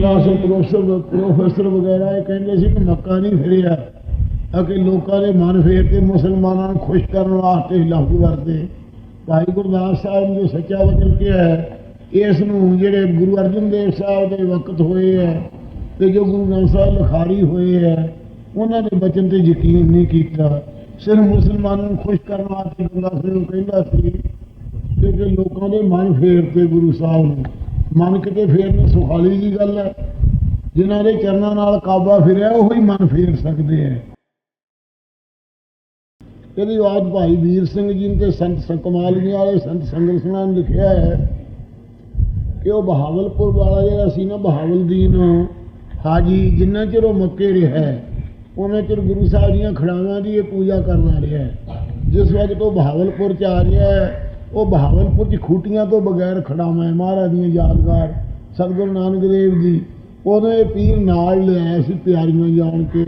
Banga professor professor ਵਗੈਰਾ ਇਹ ਕਹਿੰਦੇ ਸੀ ਕਿ ਮੱਕਾ ਨਹੀਂ ਫਿਰਿਆ ਅਕੇ ਲੋਕਾਂ ਦੇ ਮਨ ਫੇਰ ਤੇ ਮੁਸਲਮਾਨਾਂ ਨੂੰ ਖੁਸ਼ ਕਰਨ ਵਾਸਤੇ ਲਫ਼ਜ਼ ਵਰਤੇ। ਭਾਈ ਗੁਰਦਾਸ ਸਾਹਿਬ ਨੇ ਸੱਚਾ ਵਚਨ ਕਿਹਾ ਹੈ ਇਸ ਨੂੰ ਜਿਹੜੇ ਗੁਰੂ ਅਰਜਨ ਦੇਵ ਸਾਹਿਬ ਦੇ ਵਕਤ ਹੋਏ ਹੈ ਤੇ ਜੋ ਗੁਰੂ ਗ੍ਰੰਥ ਸਾਹਿਬ ਲਿਖਾਰੀ ਹੋਏ ਹੈ, ਉਹਨਾਂ ਦੇ ਬਚਨ ਤੇ ਯਕੀਨ ਨਹੀਂ ਕੀਤਾ। ਸਿਰਫ ਮੁਸਲਮਾਨਾਂ ਨੂੰ ਖੁਸ਼ ਕਰਨ ਵਾਸਤੇ ਬੰਦਾ ਸਿੰਘ ਕਹਿੰਦਾ ਸੀ ਕਿ ਲੋਕਾਂ ਦੇ ਮਨ ਫੇਰ ਤੇ ਗੁਰੂ ਸਾਹਿਬ ਨੂੰ ਮਨ ਕਿਤੇ ਫੇਰਨੇ ਸੁਖਾਲੀ ਦੀ ਗੱਲ ਹੈ। ਜਿਨ੍ਹਾਂ ਦੇ ਚਰਨਾਂ ਨਾਲ ਕਾਬਾ ਫਿਰਿਆ ਉਹ ਹੀ ਮਨ ਫੇਰ ਸਕਦੇ ਹੈ। ਇਹਦੀ ਆਵਾਜ਼ ਭਾਈ ਵੀਰ ਸਿੰਘ ਜੀ ਨੇ ਤੇ ਸੰਤ ਸੰਕਮਾਲੀਆਂ ਵਾਲੇ ਸੰਤ ਸੰਗਤ ਸਿੰਘਾਂ ਨੇ ਲਿਖਿਆ ਹੈ ਕਿ ਉਹ ਬਹਾਵਲਪੁਰ ਵਾਲਾ ਜਿਹੜਾ ਸੀ ਨਾ ਬਹਾਵਲਦੀਨ ਹਾਜੀ ਜਿੰਨਾ ਚਿਰ ਉਹ ਮੱਕੇ ਰਿਹਾ ਹੈ, ਉਹਨਾਂ ਚਿਰ ਗੁਰੂ ਸਾਹਿਬ ਦੀਆਂ ਖੜਾਵਾਂ ਦੀ ਇਹ ਪੂਜਾ ਕਰਨਾ ਰਿਹਾ ਜਿਸ ਵਕਤ ਉਹ ਬਹਾਵਲਪੁਰ ਚ ਆ ਰਿਹਾ ਹੈ, ਉਹ ਬਹਾਵਲਪੁਰ ਚ ਖੂਟੀਆਂ ਤੋਂ ਬਗੈਰ ਖੜਾਵਾਂ ਹੈ ਮਹਾਰਾਜ ਦੀਆਂ ਯਾਦਗਾਰ ਸਤਿਗੁਰੂ ਨਾਨਕ ਦੇਵ ਜੀ। ਇਹ ਪੀਰ ਨਾਲ ਲਿਆਇਆ ਸੀ ਤਿਆਰੀਆਂ ਜਾਣ ਕੇ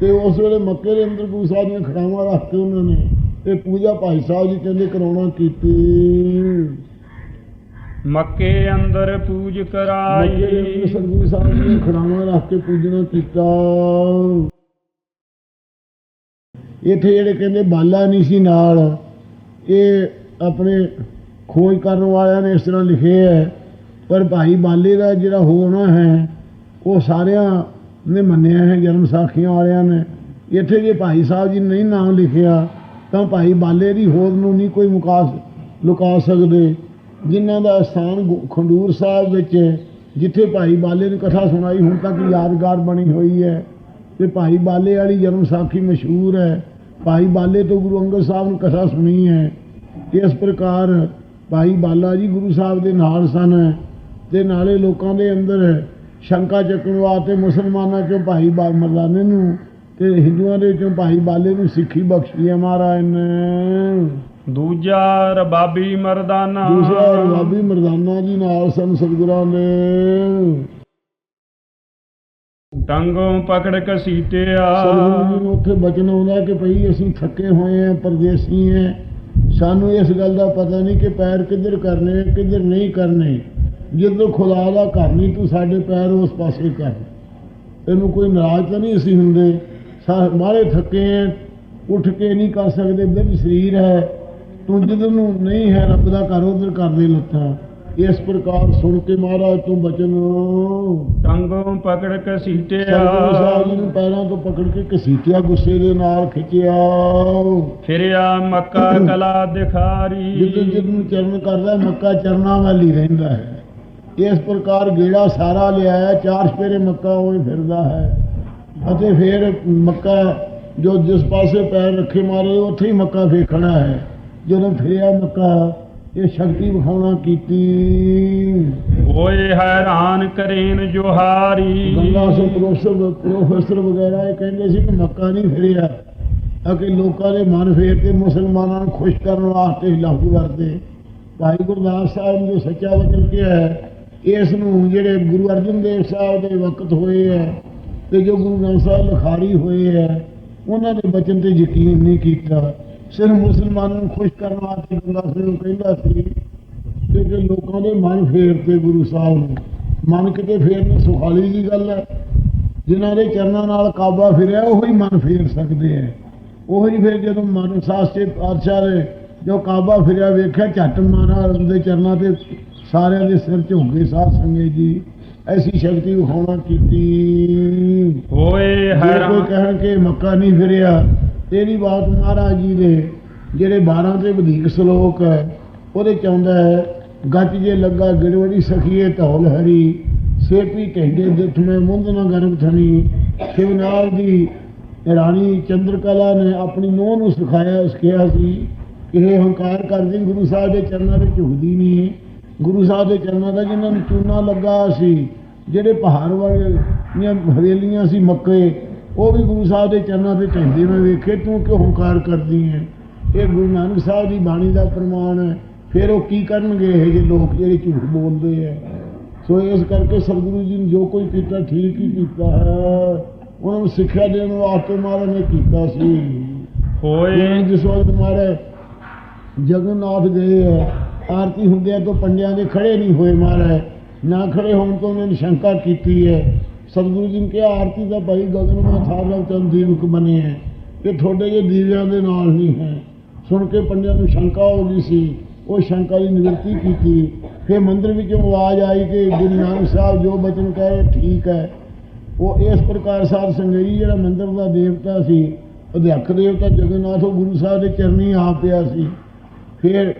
ਤੇ ਉਸ ਵੇਲੇ ਮੱਕੇ ਦੇ ਅੰਦਰ ਗੁਰੂ ਸਾਹਿਬ ਦੀਆਂ ਖੜਾਵਾਂ ਰੱਖ ਕੇ ਉਹਨਾਂ ਨੇ ਇਹ ਪੂਜਾ ਭਾਈ ਸਾਹਿਬ ਜੀ ਕਹਿੰਦੇ ਕਰਾਉਣਾ ਕੀਤੀ। ਮੱਕੇ ਅੰਦਰ ਪੂਜ ਮੱਕੇ ਕਰਾਈ ਸਤਿਗੁਰੂ ਸਾਹਿਬ ਦੀਆਂ ਖੜਾਵਾਂ ਰੱਖ ਕੇ ਪੂਜਣਾ ਕੀਤਾ। ਇੱਥੇ ਜਿਹੜੇ ਕਹਿੰਦੇ ਬਾਲਾ ਨਹੀਂ ਸੀ ਨਾਲ ਇਹ ਆਪਣੇ ਖੋਜ ਕਰਨ ਵਾਲਿਆਂ ਨੇ ਇਸ ਤਰ੍ਹਾਂ ਲਿਖੇ ਹੈ ਪਰ ਭਾਈ ਬਾਲੇ ਦਾ ਜਿਹੜਾ ਹੋਣਾ ਹੈ ਉਹ ਸਾਰਿਆਂ ਨੇ ਮੰਨਿਆ ਹੈ ਜਨਮ ਸਾਖੀਆਂ ਵਾਲਿਆਂ ਨੇ। ਇੱਥੇ ਜੇ ਭਾਈ ਸਾਹਿਬ ਜੀ ਨੇ ਨਹੀਂ ਨਾਮ ਲਿਖਿਆ ਤਾਂ ਭਾਈ ਬਾਲੇ ਦੀ ਹੋਦ ਨੂੰ ਨਹੀਂ ਕੋਈ ਮੁਕਾ ਲੁਕਾ ਸਕਦੇ ਜਿਨ੍ਹਾਂ ਦਾ ਸਥਾਨ ਗੁ- ਖੰਡੂਰ ਸਾਹਿਬ ਵਿੱਚ ਹੈ, ਜਿੱਥੇ ਭਾਈ ਬਾਲੇ ਨੇ ਕਥਾ ਸੁਣਾਈ ਹੁਣ ਤੱਕ ਯਾਦਗਾਰ ਬਣੀ ਹੋਈ ਹੈ। ਤੇ ਭਾਈ ਬਾਲੇ ਵਾਲੀ ਜਨਮ ਸਾਖੀ ਮਸ਼ਹੂਰ ਹੈ। ਭਾਈ ਬਾਲੇ ਤੋਂ ਗੁਰੂ ਅੰਗਦ ਸਾਹਿਬ ਨੇ ਕਥਾ ਸੁਣੀ ਹੈ। ਇਸ ਪ੍ਰਕਾਰ ਭਾਈ ਬਾਲਾ ਜੀ ਗੁਰੂ ਸਾਹਿਬ ਦੇ ਨਾਲ ਸਨ ਤੇ ਨਾਲੇ ਲੋਕਾਂ ਦੇ ਅੰਦਰ ਸ਼ੰਕਾ ਚੱਕਣ ਵਾਸਤੇ ਮੁਸਲਮਾਨਾਂ ਚੋਂ ਭਾਈ ਮਰਦਾਨੇ ਨੂੰ ਤੇ ਹਿੰਦੂਆਂ ਦੇ ਚੋਂ ਭਾਈ ਬਾਲੇ ਨੂੰ ਸਿੱਖੀ ਬਖਸ਼ੀ ਹੈ ਮਹਾਰਾਜ ਨੇ। ਦੂਜਾ ਰਬਾਬੀ ਮਰਦਾਨਾ। ਦੂਸਰਾ ਰਵਾਬੀ ਮਰਦਾਨਾ ਜੀ ਨਾਲ ਸਨ ਸਤਿਗੁਰਾਂ ਦੇ। ਟੰਗੋਂ ਪਕੜ ਕਸੀਟਿਆ। ਸਤਿਗੁਰੂ ਜੀ ਨੂੰ ਉੱਥੇ ਬਚਨ ਆਉਂਦਾ ਕਿ ਭਈ ਅਸੀਂ ਥੱਕੇ ਹੋਏ ਆਂ ਪਰਦੇਸੀ ਆਂ। ਸਾਨੂੰ ਇਸ ਗੱਲ ਦਾ ਪਤਾ ਨਹੀਂ ਕਿ ਪੈਰ ਕਿੱਧਰ ਕਰਨੇ, ਕਿੱਧਰ ਨਹੀਂ ਕਰਨੇ। ਜਦੋਂ ਖੁਦਾ ਦਾ ਘਰ ਨਹੀਂ, ਤੂੰ ਸਾਡੇ ਪੈਰ ਉਸ ਪਾਸੇ ਕਰ। ਤੈਨੂੰ ਕੋਈ ਨਾਰਾਜ਼ ਤਾਂ ਨਹੀਂ ਅਸੀਂ ਹੁੰਦੇ? ਸਾ- ਮਾਰੇ ਥੱਕੇ ਆਂ ਉੱਠ ਕੇ ਨਹੀਂ ਕਰ ਸਕਦੇ ਬਿਨ ਸਰੀਰ ਹੈ। ਤੂੰ ਜਿੱਧਰ ਨੂੰ ਨਹੀਂ ਹੈ, ਰੱਬ ਦਾ ਘਰ, ਉਧਰ ਕਰਦੇ ਲੱਤਾਂ। ਇਸ ਪ੍ਰਕਾਰ ਸੁਣ ਕੇ ਮਹਾਰਾਜ ਤੋਂ ਬਚਨ। ਟੰਗੋਂ ਪਕੜ ਕਸੀਟਿਆ ਸਤਿਗੁਰੂ ਸਾਹਿਬ ਨੂੰ ਪੈਰਾਂ ਤੋਂ ਪਕੜ ਕੇ ਘਸੀਟਿਆ ਗੁੱਸੇ ਦੇ ਨਾਲ ਖਿੱਚਿਆ। ਫਿਰਿਆ ਮੱਕਾ ਕਲਾ ਦਿਖਾਰੀ। ਜਿੱਦ ਜਿੱਦ ਨੂੰ ਚਰਨ ਕਰਦਾ ਮੱਕਾ ਚਰਨਾਂ ਵੱਲ ਰਹਿੰਦਾ ਹੈ। ਇਸ ਪ੍ਰਕਾਰ ਗੇੜਾ ਸਾਰਾ ਲਿਆਇਆ ਚਾਰ ਸਪੇਰੇ ਮੱਕਾ ਹੋਏ ਫਿਰਦਾ ਹੈ। ਅਤੇ ਫਿਰ ਮੱਕਾ ਜੋ ਜਿਸ ਪਾਸੇ ਪੈਰ ਰੱਖੇ ਮਾਰੇ ਉੱਥੇ ਹੀ ਮੱਕਾ ਫੇਖਣਾ ਹੈ। ਜਦੋਂ ਫਿਰਿਆ ਮੱਕਾ ਇਹ ਸ਼ਕਤੀ ਵਿਖਾਉਣਾ ਕੀਤੀ। ਓਏ ਹੈਰਾਨ ਕਰੇਨ ਜੋਹਾਰੀ। ਗੰਗਾ ਸਿੰਘ ਪ੍ਰੋਫੈਸਰ ਪ੍ਰੋਫੈਸਰ ਵਗੈਰਾ ਇਹ ਕਹਿੰਦੇ ਸੀ ਕਿ ਮੱਕਾ ਨਹੀਂ ਫਿਰਿਆ ਅਕੇ ਲੋਕਾਂ ਦੇ ਮਨ ਫੇਰ ਤੇ ਮੁਸਲਮਾਨਾਂ ਨੂੰ ਖੁਸ਼ ਕਰਨ ਵਾਸਤੇ ਲਫ਼ਜ਼ ਵਰਤੇ। ਭਾਈ ਗੁਰਦਾਸ ਸਾਹਿਬ ਨੇ ਜੋ ਸੱਚਾ ਵਚਨ ਕਿਹਾ ਹੈ ਇਸ ਨੂੰ ਜਿਹੜੇ ਗੁਰੂ ਅਰਜਨ ਦੇਵ ਸਾਹਿਬ ਦੇ ਵਕਤ ਹੋਏ ਹੈ ਤੇ ਜੋ ਗੁਰੂ ਗ੍ਰੰਥ ਸਾਹਿਬ ਲਿਖਾਰੀ ਹੋਏ ਹੈ ਉਹਨਾਂ ਦੇ ਬਚਨ ਤੇ ਯਕੀਨ ਨਹੀਂ ਕੀਤਾ। ਸਿਰਫ ਮੁਸਲਮਾਨਾਂ ਨੂੰ ਖੁਸ਼ ਕਰਨ ਵਾਸਤੇ ਗੰਗਾ ਸਿੰਘ ਕਹਿੰਦਾ ਸੀ ਕਿ ਕਿ ਲੋਕਾਂ ਦੇ ਮਨ ਫੇਰ ਤੇ ਗੁਰੂ ਸਾਹਿਬ ਨੂੰ। ਮਨ ਕਿਤੇ ਫੇਰਨੇ ਸੁਖਾਲੀ ਦੀ ਗੱਲ ਹੈ। ਜਿਨ੍ਹਾਂ ਦੇ ਚਰਨਾਂ ਨਾਲ ਕਾਬਾ ਫਿਰਿਆ ਉਹ ਹੀ ਮਨ ਫੇਰ ਸਕਦੇ ਹੈ ਉਹੀ ਫਿਰ ਜਦੋਂ ਮਨ ਸਾਸਤੇ ਪਾਤਸ਼ਾਹ ਨੇ ਜੋ ਕਾਬਾ ਫਿਰਿਆ ਵੇਖਿਆ ਝੱਟ ਮਾਰਾ ਦੇ ਚਰਨਾਂ ਤੇ ਸਾਰਿਆਂ ਦੇ ਸਿਰ ਝੁੰਗੇ ਸਾਧ ਸੰਗੇ ਜੀ। ਐਸੀ ਸ਼ਕਤੀ ਵਿਖਾਉਣਾ ਕੀਤੀ। ਓਏ ਜੇ ਕੋਈ ਕਹਿਣ ਕਿ ਮੱਕਾ ਨਹੀਂ ਫਿਰਿਆ ਤੇਰੀ ਬਾਤ ਮਹਾਰਾਜ ਜੀ ਦੇ ਜਿਹੜੇ 12 ਤੇ ਵਧੇਕ ਸ਼ਲੋਕ ਹੈ, ਉਹਦੇ ਚ ਆਉਂਦਾ ਹੈ, ਗੱਜ ਜੇ ਲੱਗਾ ਗਿੜਵੜੀ ਸਖੀਏ ਧੌਲ ਹਰੀ, ਸੇਪੀ ਕਹਿੰਦੇ ਦਿਠ ਮੈਂ ਮੁੰਦ ਨਾ ਗਰਮ ਥਣੀ ਸ਼ਿਵਨਾਲ ਦੀ ਰਾਣੀ ਚੰਦਰਕਲਾ ਨੇ ਆਪਣੀ ਨੂੰਹ ਨੂੰ ਸਿਖਾਇਆ, ਉਸ ਕਿਹਾ ਸੀ ਕਿ ਇਹ ਹੰਕਾਰ ਕਰਦੇ ਗੁਰੂ ਸਾਹਿਬ ਦੇ ਚਰਨਾਂ ਤੇ ਝੁਕਦੀ ਨਹੀਂ। ਗੁਰੂ ਸਾਹਿਬ ਦੇ ਚਰਨਾਂ ਦਾ ਜਿਨ੍ਹਾਂ ਨੂੰ ਚੂਨਾ ਲੱਗਾ ਸੀ, ਜਿਹੜੇ ਪਹਾੜ ਵਾਲੀਆਂ ਹਵੇਲੀਆਂ ਸੀ ਮੱਕੇ ਉਹ ਵੀ ਗੁਰੂ ਸਾਹਿਬ ਦੇ ਚਰਨਾਂ ਤੇ ਝੰਡੇ ਮੈਂ ਵੇਖੇ ਤੂੰ ਕਿਉਂ ਹੰਕਾਰ ਕਰਦੀ ਹੈ ਇਹ ਗੁਰੂ ਨਾਨਕ ਸਾਹਿਬ ਦੀ ਬਾਣੀ ਦਾ ਪ੍ਰਮਾਣ ਹੈ। ਫਿਰ ਉਹ ਕੀ ਕਰਨਗੇ ਇਹ ਜਿਹੇ ਲੋਕ ਜਿਹੜੇ ਝੂਠ ਬੋਲਦੇ ਹੈ ਸੋ ਇਸ ਕਰਕੇ ਸਤਿਗੁਰੂ ਜੀ ਨੇ ਜੋ ਕੋਈ ਕੀਤਾ ਠੀਕ ਹੀ ਕੀਤਾ ਹੈ। ਉਹਨਾਂ ਨੂੰ ਸਿੱਖਿਆ ਦੇਣ ਵਾਸਤੇ ਮਹਾਰਾਜ ਨੇ ਕੀਤਾ ਸੀ। ਹੋਏ। ਜਿਸ ਵਕਤ ਮਹਾਰਾਜ ਜਗਨਨਾਥ ਗਏ ਆਰਤੀ ਹੁੰਦਿਆਂ ਤੋਂ ਪੰਡਿਆਂ ਦੇ ਖੜੇ ਨਹੀਂ ਹੋਏ ਮਹਾਰਾਜ ਨਾ ਖੜੇ ਹੋਣ ਤੋਂ ਉਹਨਾਂ ਨੇ ਸ਼ੰਕਾ ਕੀਤੀ ਹੈ ਸਤਿਗੁਰੂ ਜੀ ਨੇ ਕਿਹਾ, ਆਰਤੀ ਦਾ ਭਾਈ ਗਗਨ ਮਾ ਥਾਰਵ ਚੰਦ ਦੀਵਕ ਬਣੇ ਹੈ ਕਿ ਤੁਹਾਡੇ ਜੇ ਦੀਵਿਆਂ ਦੇ ਨਾਲ ਨਹੀਂ ਹੈ। ਸੁਣ ਕੇ ਪੰਡਿਆਂ ਨੂੰ ਸ਼ੰਕਾ ਹੋ ਗਈ ਸੀ। ਉਹ ਸ਼ੰਕਾ ਦੀ ਨਿਵਰਤੀ ਕੀਤੀ। ਫਿਰ ਮੰਦਰ ਵਿੱਚ ਆਵਾਜ਼ ਆਈ ਕਿ ਗੁਰੂ ਨਾਨਕ ਸਾਹਿਬ ਜੋ ਬਚਨ ਕਹੇ, ਠੀਕ ਹੈ। ਉਹ ਇਸ ਪ੍ਰਕਾਰ ਸਾਧ ਸੰਗਤ ਜਿਹੜਾ ਮੰਦਰ ਦਾ ਦੇਵਤਾ ਸੀ ਅਧਿਆਕ ਦੇਵਤਾ ਜਗਨਨਾਥ, ਉਹ ਗੁਰੂ ਸਾਹਿਬ ਦੇ ਚਰਨੀ ਆ ਪਿਆ ਸੀ। ਫਿਰ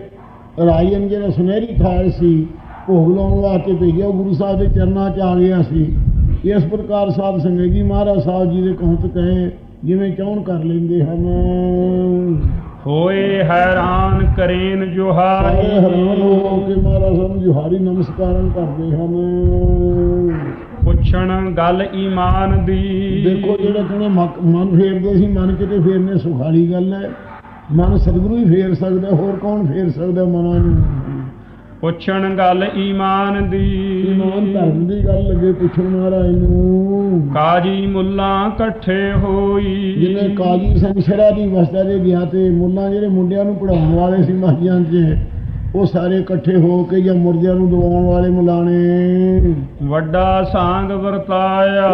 ਰਾਜਨ ਜਿਹੜਾ ਸੁਨਹਿਰੀ ਥਾਲ ਸੀ, ਭੋਗ ਲਾਉਣ ਵਾਸਤੇ ਭੇਜਿਆ, ਉਹ ਗੁਰੂ ਸਾਹਿਬ ਦੇ ਚਰਨਾਂ 'ਚ ਆ ਗਿਆ ਸੀ। ਇਸ ਪ੍ਰਕਾਰ ਸਾਧ ਸੰਗਤ ਜੀ ਮਹਾਰਾਜ ਸਾਹਿਬ ਜੀ ਦੇ ਕਹਤ ਕਹੇ ਜਿਵੇਂ ਚਾਹਣ ਕਰ ਲੈਂਦੇ ਹਨ। ਹੋਏ ਹੈਰਾਨ ਕਰੇਨ ਜੁਹਾਰੀ। ਹੈਰਾਨ ਹੋ ਕੇ ਮਹਾਰਾਜ ਸਾਹਿਬ ਜੁਹਾਰੀ ਨਮਸਕਾਰਾਂ ਕਰਦੇ ਹਨ। ਪੁੱਛਣ ਗੱਲ ਈਮਾਨ ਦੀ। ਦੇਖੋ ਜਿਹੜਾ ਕਹਿੰਦੇ ਮਨ ਫੇਰਦੇ ਸੀ ਮਨ ਕਿਤੇ ਫੇਰਨੇ ਸੁਖਾਲੀ ਗੱਲ ਹੈ। ਮਨ ਸਤਿਗੁਰੂ ਹੀ ਫੇਰ ਸਕਦਾ ਹੋਰ ਕੌਣ ਫੇਰ ਸਕਦਾ ਮਨਾਂ ਨੂੰ? ਪੁੱਛਣ ਗੱਲ ਈਮਾਨ ਦੀ। ਇਮਾਨ ਧਰਮ ਦੀ ਗੱਲ ਲੱਗੇ ਪੁੱਛਣ ਮਹਾਰਾਜ ਨੂੰ। ਕਾਜੀ ਮੁੱਲਾਂ ਇਕੱਠੇ ਹੋਈ। ਜਿਵੇਂ ਕਾਜੀ ਸੰਸ਼ਰਾ ਦੀ ਅਵਸਥਾ ਦੇ ਗਿਆ ਤੇ ਮੁੱਲਾਂ ਜਿਹੜੇ ਮੁੰਡਿਆਂ ਨੂੰ ਪੜਾਉਣ ਵਾਲੇ ਸੀ ਮਸਜਿਦਾਂ 'ਚ ਉਹ ਸਾਰੇ ਇਕੱਠੇ ਹੋ ਕੇ ਜਾਂ ਮੁਰਦਿਆਂ ਨੂੰ ਦਵਾਉਣ ਵਾਲੇ ਮੁਲਾਣੇ। ਵੱਡਾ ਸਾਂਗ ਵਰਤਾਇਆ।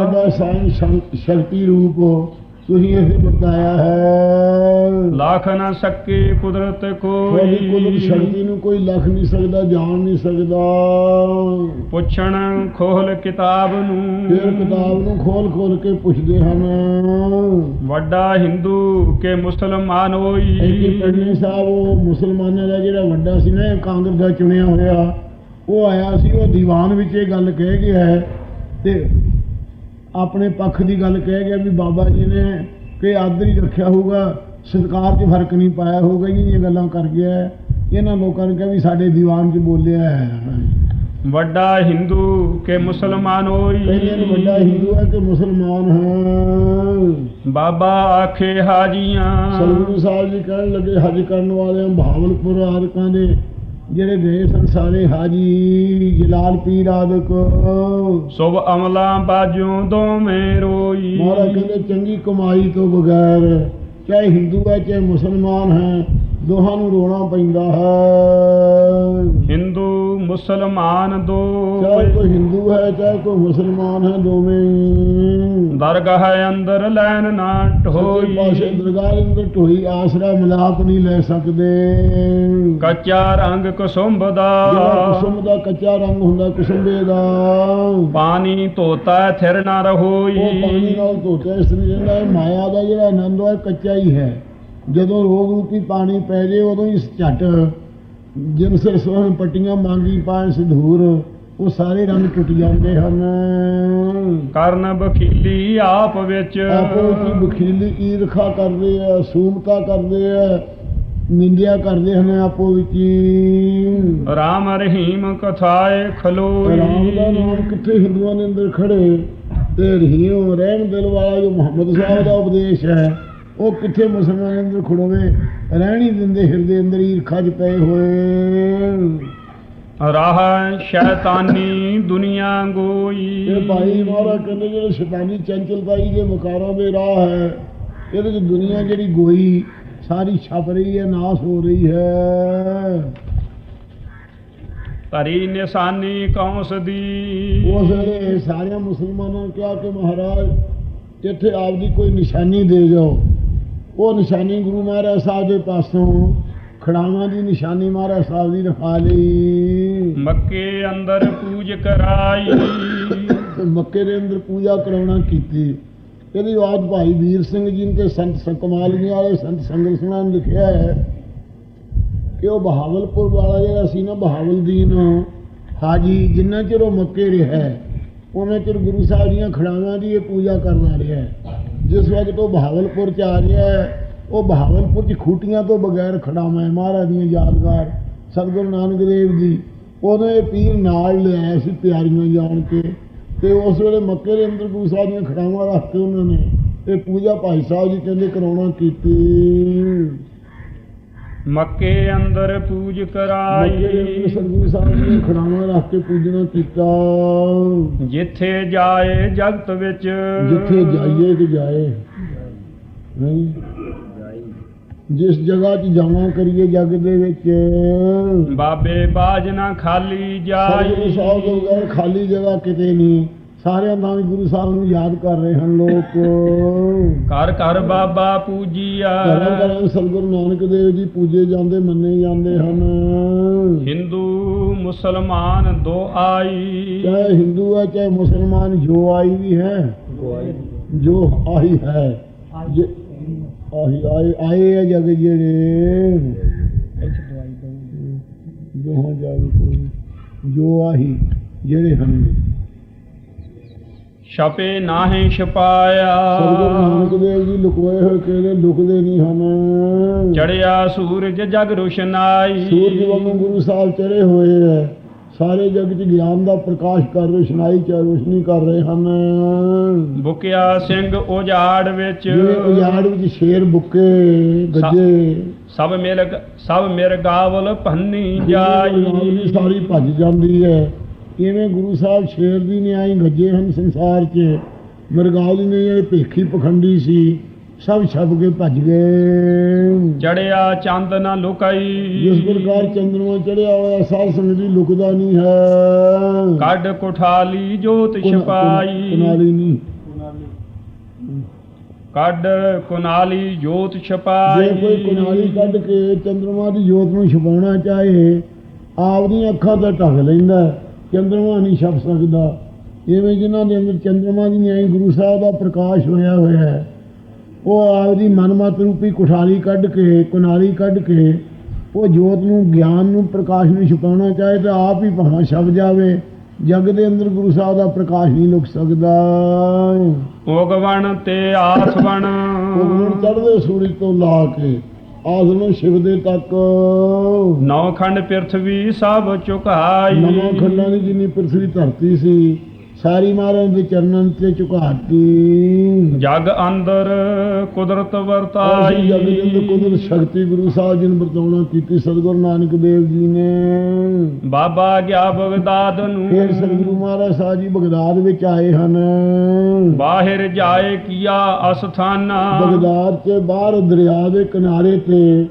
ਵੱਡਾ ਸਾਈਂ ਸ਼ਕਤੀ ਰੂਪ ਤੁਸੀਂ ਇਹ ਬਤਾਇਆ ਹੈ। ਲੱਖ ਨਾ ਸਕੇ ਕੁਦਰਤ ਕੋਈ। ਕੁਦਰਤ ਕੋਈ ਸ਼ਕਤੀ ਨੂੰ ਕੋਈ ਲੱਖ ਨਹੀਂ ਸਕਦਾ ਜਾਣ ਨਹੀਂ ਸਕਦਾ। ਪੁੱਛਣ ਖੋਲ ਕਿਤਾਬ ਫਿਰ ਨੂੰ ਕਿਤਾਬ ਨੂੰ ਖੋਲ ਖੋਲ ਕੇ ਪੁੱਛਦੇ ਹਨ। ਵੱਡਾ ਹਿੰਦੂ ਕੇ ਮੁਸਲਮਾਨ ਹੋਈ। ਪੰਡਿਤ ਸਾਹਿਬ ਉਹ ਮੁਸਲਮਾਨਾਂ ਦਾ ਜਿਹੜਾ ਵੱਡਾ ਸੀ ਨਾ ਇਹ ਕਾਂਗਰਸ ਦਾ ਚੁਣਿਆ ਹੋਇਆ। ਉਹ ਆਇਆ ਸੀ ਉਹ ਦੀਵਾਨ ਵਿੱਚ ਇਹ ਗੱਲ ਕਹਿ ਗਿਆ ਹੈ ਤੇ ਆਪਣੇ ਪੱਖ ਦੀ ਗੱਲ ਕਹਿ ਗਿਆ ਵੀ ਬਾਬਾ ਜੀ ਨੇ ਕਿ ਆਦਰ ਹੀ ਰੱਖਿਆ ਹੋਊਗਾ ਸਤਿਕਾਰ 'ਚ ਫ਼ਰਕ ਨਹੀਂ ਪਾਇਆ ਹੋਊਗਾ ਇਹ ਗੱਲਾਂ ਕਰ ਗਿਆ। ਇਹਨਾਂ ਲੋਕਾਂ ਨੇ ਕਿਹਾ ਵੀ ਸਾਡੇ ਦੀਵਾਨ 'ਚ ਬੋਲਿਆ ਹੈ। ਵੱਡਾ ਹਿੰਦੂ ਕੇ ਮੁਸਲਮਾਨ ਕਹਿੰਦੇ ਨੇ ਵੱਡਾ ਹੋਈ ਹਿੰਦੂ ਹੈ ਕਿ ਮੁਸਲਮਾਨ ਹੈ। ਬਾਬਾ ਆਖੇ ਹਾਜੀਆਂ। ਸਤਿਗੁਰੂ ਸਾਹਿਬ ਜੀ ਕਹਿਣ ਲੱਗੇ ਹਜ ਕਰਨ ਵਾਲਿਆਂ ਭਾਵਲਪੁਰ ਆਦਿਕਾਂ ਦੇ ਜਿਹੜੇ ਗਏ ਸਨ ਸਾਰੇ ਹਾਜੀ ਜਲਾਲ ਪੀਰ ਆਦਿਕ। ਸੁਭ ਅਮਲਾਂ ਬਾਜੋਂ ਦੋਵੇਂ ਰੋਈ। ਮਹਾਰਾਜ ਕਹਿੰਦੇ ਚੰਗੀ ਕਮਾਈ ਤੋਂ ਬਗੈਰ ਚਾਹੇ ਹਿੰਦੂ ਹੈ ਚਾਹੇ ਮੁਸਲਮਾਨ ਹੈ ਦੋਹਾਂ ਨੂੰ ਰੋਣਾ ਪੈਂਦਾ ਹੈ। ਹਿੰਦੂ ਮੁਸਲਮਾਨ ਦੋ ਚਾਹੇ ਕੋਈ ਹਿੰਦੂ ਹੈ ਚਾਹੇ ਕੋਈ ਮੁਸਲਮਾਨ ਹੈ ਦੋਵੇਂ। ਹੀ। ਦਰਗਾਹ ਅੰਦਰ ਲੈਨ ਨਾ ਸੱਚੇ ਪਾਸੇ ਢੋਈ ਦਰਗਾਹ ਦੇ ਅੰਦਰ ਢੋਈ ਆਸਰਾ ਮਿਲਾਪ ਨਹੀਂ ਲੈ ਸਕਦੇ। ਕੱਚਾ ਰੰਗ ਕੁਸੁੰਭ ਜਿਹੜਾ ਦਾ ਕੁਸੁਮ ਦਾ ਕੱਚਾ ਰੰਗ ਹੁੰਦਾ ਕੁਸੁੰਬੇ ਦਾ। ਪਾਣੀ ਧੋਤਾ ਥਿਰ ਨਾ ਰਹੋਈ ਉਹ ਪਾਣੀ ਨਾਲ ਧੋਤਾ ਇਸ ਮਾਇਆ ਦਾ ਜਿਹੜਾ ਆਨੰਦ ਹੈ ਕੱਚਾ ਹੀ ਹੈ। ਜਦੋਂ ਰੋਗ ਰੂਪੀ ਪਾਣੀ ਪੈ ਜੇ ਉਦੋਂ ਹੀ ਝਟ ਜਿਨ ਸਿਰ ਸੋਹਣ ਪੱਟੀਆਂ ਮੰਗੀ ਪਾਣ ਸਿਧੂਰ ਉਹ ਸਾਰੇ ਰੰਗ ਟੁੱਟ ਜਾਂਦੇ ਹਨ। ਕਰਨ ਬਖੀਲੀ ਆਪ ਵਿੱਚ। ਆਪੋ ਵਿੱਚ ਬਖੀਲੀ ਈਰਖਾ ਕਰਦੇ ਆ ਸੂਮਤਾ ਕਰਦੇ ਆ ਨਿੰਦਿਆ ਕਰਦੇ ਹਨ ਆਪੋ ਵਿੱਚ ਰਾਮ ਰਹੀਮ ਕਥਾਏ ਖਲੋਈ। ਰਾਮ ਦਾ ਨਾਮ ਕਿੱਥੇ ਹਿੰਦੂਆਂ ਦੇ ਅੰਦਰ ਖੜੇ? ਤੇ ਰਹੀਮ ਰਹਿਮ ਦਿਲ ਵਾਲਾ ਜੋ ਮੁਹੰਮਦ ਸਾਹਿਬ ਦਾ ਉਪਦੇਸ਼ ਹੈ। ਉਹ ਕਿੱਥੇ ਮੁਸਲਮਾਨਾਂ ਦੇ ਅੰਦਰ ਖੜੋਵੇ? ਰਹਿਣ ਦਿੰਦੇ ਹਿਰਦੇ ਅੰਦਰ ਈਰਖਾ 'ਚ ਪਏ ਹੋਏ। ਰਾਹ ਸ਼ੈਤਾਨੀ ਦੁਨੀਆ ਗੋਈ। ਇਹ ਭਾਈ ਮਹਾਰਾਜ ਕਹਿੰਦੇ ਜਿਹੜੇ ਸ਼ੈਤਾਨੀ ਚੰਚਲਤਾਈ ਦੇ ਮਕਾਰਾਂ ਦੇ ਰਾਹ ਹੈ ਇਹਦੇ 'ਚ ਦੁਨੀਆ ਜਿਹੜੀ ਗੋਈ ਸਾਰੀ ਛਪ ਰਹੀ ਹੈ ਨਾਸ ਹੋ ਰਹੀ ਹੈ। ਧਰੀ ਨਿਸ਼ਾਨੀ ਕੌਂਸ ਦੀ। ਉਸ ਵੇਲੇ ਸਾਰਿਆਂ ਮੁਸਲਮਾਨਾਂ ਨੇ ਕਿਹਾ ਕਿ ਮਹਾਰਾਜ ਇੱਥੇ ਆਪਦੀ ਕੋਈ ਨਿਸ਼ਾਨੀ ਦੇ ਜਾਓ। ਉਹ ਨਿਸ਼ਾਨੀ ਗੁਰੂ ਮਹਾਰਾਜ ਸਾਹਿਬ ਦੇ ਪਾਸੋਂ ਖੜਾਵਾਂ ਦੀ ਨਿਸ਼ਾਨੀ ਮਹਾਰਾਜ ਸਾਹਿਬ ਦੀ ਰਖਾ ਲਈ। ਮੱਕੇ ਅੰਦਰ ਪੂਜ ਕਰਾਈ। ਮੱਕੇ ਦੇ ਅੰਦਰ ਪੂਜਾ ਕਰਾਉਣਾ ਕੀਤੀ। ਇਹਦੀ ਬਾਤ ਭਾਈ ਵੀਰ ਸਿੰਘ ਜੀ ਨੇ ਸੰਤ ਸ- ਕਮਾਲੀਆਂ ਵਾਲੇ ਸੰਤ ਸੰਗਲ ਸਿੰਘਾਂ ਨੇ ਲਿਖਿਆ ਹੈ ਕਿ ਉਹ ਬਹਾਵਲਪੁਰ ਵਾਲਾ ਜਿਹੜਾ ਸੀ ਨਾ ਬਹਾਵਲਦੀਨ ਹਾਜੀ ਜਿੰਨਾ ਚਿਰ ਉਹ ਮੱਕੇ ਰਿਹਾ ਉਹਨਾਂ ਚਿਰ ਗੁਰੂ ਸਾਹਿਬ ਦੀਆਂ ਖੜਾਵਾਂ ਦੀ ਇਹ ਪੂਜਾ ਕਰਦਾ ਰਿਹਾ ਹੈ। ਜਿਸ ਵਕਤ ਉਹ ਬਹਾਵਲਪੁਰ ਚ ਆ ਰਿਹਾ ਹੈ, ਉਹ ਬਹਾਵਲਪੁਰ ਚ ਖੂਟੀਆਂ ਤੋਂ ਬਗੈਰ ਖੜਾਵਾਂ ਹੈ ਮਹਾਰਾਜ ਦੀਆਂ ਯਾਦਗਾਰ ਸਤਿਗੁਰੂ ਨਾਨਕ ਦੇਵ ਜੀ। ਉਹਨੇ ਇਹ ਪੀਰ ਨਾਲ ਲਿਆਇਆ ਸੀ ਤਿਆਰੀਆਂ ਜਾਣ ਕੇ ਤੇ ਉਸ ਵੇਲੇ ਮੱਕੇ ਦੇ ਅੰਦਰ ਗੁਰੂ ਸਾਹਿਬ ਦੀਆਂ ਖੜਾਵਾਂ ਰੱਖ ਕੇ ਉਹਨਾਂ ਨੇ ਇਹ ਪੂਜਾ ਭਾਈ ਸਾਹਿਬ ਜੀ ਕਹਿੰਦੇ ਕਰਾਉਣਾ ਕੀਤੀ। ਮੱਕੇ ਅੰਦਰ ਪੂਜ ਕਰਾਈ। ਸਤਿਗੁਰੂ ਸਾਹਿਬ ਦੀਆਂ ਖੜਾਵਾਂ ਰੱਖ ਕੇ ਪੂਜਣਾ ਕੀਤਾ। ਜਿੱਥੇ ਜਾਏ ਜਗਤ ਵਿੱਚ। ਜਿੱਥੇ ਜਾਈਏ ਕਿ ਜਾਏ। ਨਹੀਂ। ਜਿਸ ਜਗ੍ਹਾ 'ਚ ਜਾਵਾਂ ਕਰੀਏ ਜੱਗ ਦੇ ਵਿੱਚ। ਬਾਬੇ ਬਾਜ ਨਾ ਖਾਲੀ ਸਤਿਗੁਰੂ ਸਾਹਿਬ ਤੋਂ ਜਾਈ ਬਗੈਰ ਖਾਲੀ ਜਗ੍ਹਾ ਕਿਤੇ ਨਹੀਂ। ਸਾਰਿਆਂ ਦਾ ਵੀ ਗੁਰੂ ਸਾਹਿਬ ਨੂੰ ਯਾਦ ਕਰ ਰਹੇ ਹਨ ਲੋਕ। ਘਰ ਘਰ ਬਾਬਾ ਪੂਜੀਆ ਘਰਾਂ ਘਰਾਂ ਸਤਿਗੁਰੂ ਨਾਨਕ ਦੇਵ ਜੀ ਪੂਜੇ ਜਾਂਦੇ ਮੰਨੇ ਜਾਂਦੇ ਹਨ। ਹਿੰਦੂ ਮੁਸਲਮਾਨ ਦੋ ਆਈ। ਚਾਹੇ ਹਿੰਦੂ ਹੈ ਚਾਹੇ ਮੁਸਲਮਾਨ ਜੋ ਆਈ ਵੀ ਹੈ ਜੋ ਆਈ ਹੈ ਆਹੀ ਆਏ ਆਏ ਹੈ ਜਗ ਜਿਹੜੇ। ਜੋ ਹੋ ਜਾਵੇ ਕੋਈ ਜੋ ਆਹੀ ਜਿਹੜੇ ਹਨ। ਛਪੇ ਨਾਹੀਂ ਛਪਾਇਆ। ਸਤਿਗੁਰੂ ਨਾਨਕ ਦੇਵ ਜੀ ਲੁਕੋਏ ਹੋਏ ਕਿਹੜੇ ਲੁਕਦੇ ਨਹੀਂ ਹਨ। ਚੜਿਆ ਸੂਰਜ ਜਗ ਰੋਸ਼ਨਾਈ। ਸੂਰਜ ਵਾਂਗੂ ਗੁਰੂ ਸਾਹਿਬ ਚੜੇ ਹੋਏ ਹੈ। ਸਾਰੇ ਜਗ 'ਚ ਗਿਆਨ ਦਾ ਪ੍ਰਕਾਸ਼ ਕਰ ਰੋਸ਼ਨਾਈ ਚ ਰੋਸ਼ਨੀ ਕਰ ਰਹੇ ਹਨ। ਬੁਕਿਆ ਸਿੰਘ ਉਜਾੜ ਵਿੱਚ। ਉਜਾੜ ਵਿੱਚ ਸ਼ੇਰ ਬੁੱਕੇ ਗੱਜੇ। ਸਭ ਮਿਲ ਗ- ਸਭ ਮਿਰ ਗਾਵਲ ਭੰਨੀ ਜਾਈ। ਸਾਰੀ ਭੱਜ ਜਾਂਦੀ ਹੈ। ਇਵੇਂ ਗੁਰੂ ਸਾਹਿਬ ਸ਼ੇਰ ਦੀ ਨਿਆਈ ਗੱਜੇ ਹਨ ਸੰਸਾਰ 'ਚ? ਮਰਗਾਵਲੀ ਨੇ ਇਹ ਭੇਖੀ ਪਖੰਡੀ ਸੀ ਸਭ ਛੱਪ ਕੇ ਭੱਜ ਗਏ। ਚੜਿਆ ਚੰਦ ਨਾ ਲੁਕਾਈ। ਜਿਸ ਪ੍ਰਕਾਰ ਚੰਦਰਮਾ ਚੜਿਆ ਹੋਇਆ ਸਾਧ ਸੰਗਤ ਦੀ ਲੁਕਦਾ ਨਹੀਂ ਹੈ। ਕੱਢ ਕੁਠਾਲੀ ਜੋਤ ਛਪਾਈ। ਕੁਨਾਲੀ ਨਹੀਂ। ਕੱਢ ਕੁਨਾਲੀ ਜੋਤ ਜੇ ਛਪਾਈ ਕੋਈ ਕੁਨਾਲੀ ਕੱਢ ਕੇ ਚੰਦਰਮਾ ਦੀ ਜੋਤ ਨੂੰ ਛਪਾਉਣਾ ਚਾਹੇ ਆਪਦੀਆਂ ਅੱਖਾਂ ਤਾਂ ਢੱਕ ਲੈਂਦਾ। ਹੈ, ਚੰਦਰਮਾ ਨਹੀਂ ਛਪ ਸਕਦਾ। ਇਵੇਂ ਜਿਨ੍ਹਾਂ ਦੇ ਅੰਦਰ ਚੰਦਰਮਾ ਦੀ ਨਿਆਈ ਗੁਰੂ ਸਾਹਿਬ ਦਾ ਪ੍ਰਕਾਸ਼ ਹੋਇਆ ਹੋਇਆ ਹੈ। ਉਹ ਆਪਦੀ ਮਨਮਤ ਰੂਪੀ ਕੁਠਾਲੀ ਕੱਢ ਕੇ ਕੁਨਾਲੀ ਕੱਢ ਕੇ ਉਹ ਜੋਤ ਨੂੰ ਗਿਆਨ ਨੂੰ ਪ੍ਰਕਾਸ਼ ਨੂੰ ਛਪਾਉਣਾ ਚਾਹੇ ਤਾਂ ਆਪ ਹੀ ਭਾਵੇਂ ਛਪ ਜਾਵੇ। ਜਗ ਦੇ ਅੰਦਰ ਗੁਰੂ ਸਾਹਿਬ ਦਾ ਪ੍ਰਕਾਸ਼ ਨਹੀਂ ਲੁਕ ਸਕਦਾ। ਉਗਵਣ ਤੇ ਆਸਵਣ ਉਹ ਚੜ੍ਹਦੇ ਸੂਰਜ ਤੋਂ ਲਾ ਕੇ ਆਸਮਨ ਸ਼ਿਵ ਦੇ ਤੱਕ। ਨੌ ਖੰਡ ਪ੍ਰਿਥਵੀ ਸਭ ਝੁਕਾਈ ਨਵਾਂ ਖੰਡਾਂ ਦੀ ਜਿੰਨੀ ਪ੍ਰਿਥਵੀ ਧਰਤੀ ਸੀ ਸਾਰੀ ਮਹਾਰਾਜ ਦੇ ਚਰਨਾਂ ਤੇ ਝੁਕਾਤੀ। ਜਗ ਅੰਦਰ ਕੁਦਰਤ ਵਰਤਾਈ। ਜਗ ਅੰਦਰ ਕੁਦਰਤ ਸ਼ਕਤੀ ਗੁਰੂ ਸਾਹਿਬ ਜੀ ਨੇ ਵਰਤਾਉਣਾ ਕੀਤੀ ਸਤਿਗੁਰੂ ਨਾਨਕ ਦੇਵ ਜੀ ਨੇ। ਬਾਬਾ ਗਿਆ ਬਗਦਾਦ ਨੂੰ। ਫਿਰ ਸਤਿਗੁਰੂ ਮਹਾਰਾਜ ਸਾਹਿਬ ਜੀ ਬਗਦਾਦ ਵਿੱਚ ਆਏ ਹਨ। ਬਾਹਿਰ ਜਾਏ ਕੀਆ ਅਸਥਾਨਾ। ਬਗਦਾਦ ਚ ਬਾਹਰ ਦਰਿਆ ਦੇ ਕਿਨਾਰੇ ਤੇ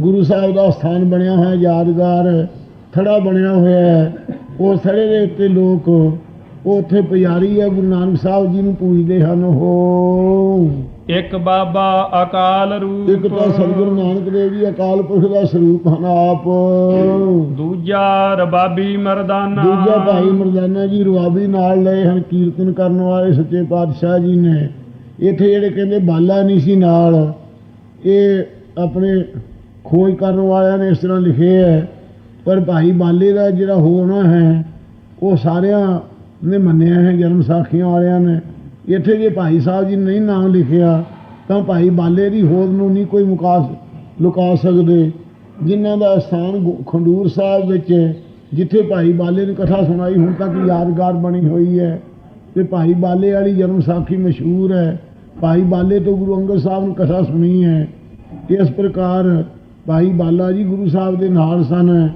ਗੁਰੂ ਸਾਹਿਬ ਦਾ ਸਥਾਨ ਬਣਿਆ ਹੋਇਆ ਯਾਦਗਾਰ ਥੜਾ ਬਣਿਆ ਹੋਇਆ ਹੈ। ਉਹ ਥੜੇ ਦੇ ਉੱਤੇ ਲੋਕ ਉਹ ਉੱਥੇ ਪੁਜਾਰੀ ਹੈ ਗੁਰੂ ਨਾਨਕ ਸਾਹਿਬ ਜੀ ਨੂੰ ਪੂਜਦੇ ਹਨ ਉਹ। ਇੱਕ ਬਾਬਾ ਅਕਾਲ ਰੂਪ। ਇੱਕ ਤਾਂ ਸਤਿਗੁਰੂ ਨਾਨਕ ਦੇਵ ਜੀ ਅਕਾਲ ਪੁਰਖ ਦਾ ਸਰੂਪ ਹਨ ਆਪ। ਦੂਜਾ ਰਬਾਬੀ ਮਰਦਾਨਾ। ਦੂਜਾ ਭਾਈ ਮਰਦਾਨਾ ਜੀ ਰਵਾਬੀ ਨਾਲ ਲਏ ਹਨ ਕੀਰਤਨ ਕਰਨ ਵਾਲੇ ਸੱਚੇ ਪਾਤਸ਼ਾਹ ਜੀ ਨੇ। ਇੱਥੇ ਜਿਹੜੇ ਕਹਿੰਦੇ ਬਾਲਾ ਨਹੀਂ ਸੀ ਨਾਲ ਇਹ ਆਪਣੇ ਖੋਜ ਕਰਨ ਵਾਲਿਆਂ ਨੇ ਇਸ ਤਰ੍ਹਾਂ ਲਿਖੇ ਹੈ। ਪਰ ਭਾਈ ਬਾਲੇ ਦਾ ਜਿਹੜਾ ਹੋਣਾ ਹੈ ਉਹ ਸਾਰਿਆਂ ਨੇ ਮੰਨਿਆ ਹੈ ਜਨਮ ਸਾਖੀਆਂ ਵਾਲਿਆਂ ਨੇ। ਇੱਥੇ ਜੇ ਭਾਈ ਸਾਹਿਬ ਜੀ ਨੇ ਨਹੀਂ ਨਾਮ ਲਿਖਿਆ, ਤਾਂ ਭਾਈ ਬਾਲੇ ਦੀ ਹੋਂਦ ਨੂੰ ਨਹੀਂ ਕੋਈ ਮੁਕਾਸ ਲੁਕਾ ਸਕਦੇ। ਜਿਨ੍ਹਾਂ ਦਾ ਸਥਾਨ ਗੁ- ਖੰਡੂਰ ਸਾਹਿਬ ਵਿੱਚ ਜਿੱਥੇ ਭਾਈ ਬਾਲੇ ਨੇ ਕਥਾ ਸੁਣਾਈ, ਹੁਣ ਤੱਕ ਯਾਦਗਾਰ ਬਣੀ ਹੋਈ ਹੈ। ਤੇ ਭਾਈ ਬਾਲੇ ਵਾਲੀ ਜਨਮ ਸਾਖੀ ਮਸ਼ਹੂਰ ਹੈ। ਭਾਈ ਬਾਲੇ ਤੋਂ ਗੁਰੂ ਅੰਗਦ ਸਾਹਿਬ ਨੇ ਕਥਾ ਸੁਣੀ ਹੈ। ਇਸ ਪ੍ਰਕਾਰ ਭਾਈ ਬਾਲਾ ਜੀ ਗੁਰੂ ਸਾਹਿਬ ਦੇ ਨਾਲ ਸਨ।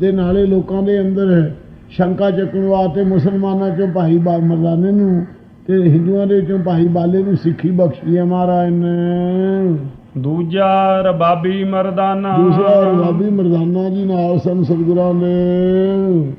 ਤੇ ਨਾਲੇ ਲੋਕਾਂ ਦੇ ਅੰਦਰ ਸ਼ੰਕਾ ਚੱਕਣ ਵਾਸਤੇ ਮੁਸਲਮਾਨਾਂ ਚੋਂ ਭਾਈ ਮਰਦਾਨੇ ਨੂੰ ਤੇ ਹਿੰਦੂਆਂ ਦੇ ਚੋਂ ਭਾਈ ਬਾਲੇ ਨੂੰ ਸਿੱਖੀ ਬਖਸ਼ੀ ਹੈ ਮਹਾਰਾਜ ਨੇ। ਦੂਜਾ ਰਬਾਬੀ ਮਰਦਾਨਾ। ਦੂਸਰਾ ਰਵਾਬੀ ਮਰਦਾਨਾ ਜੀ ਨਾਲ ਸਨ ਸਤਿਗੁਰਾਂ ਦੇ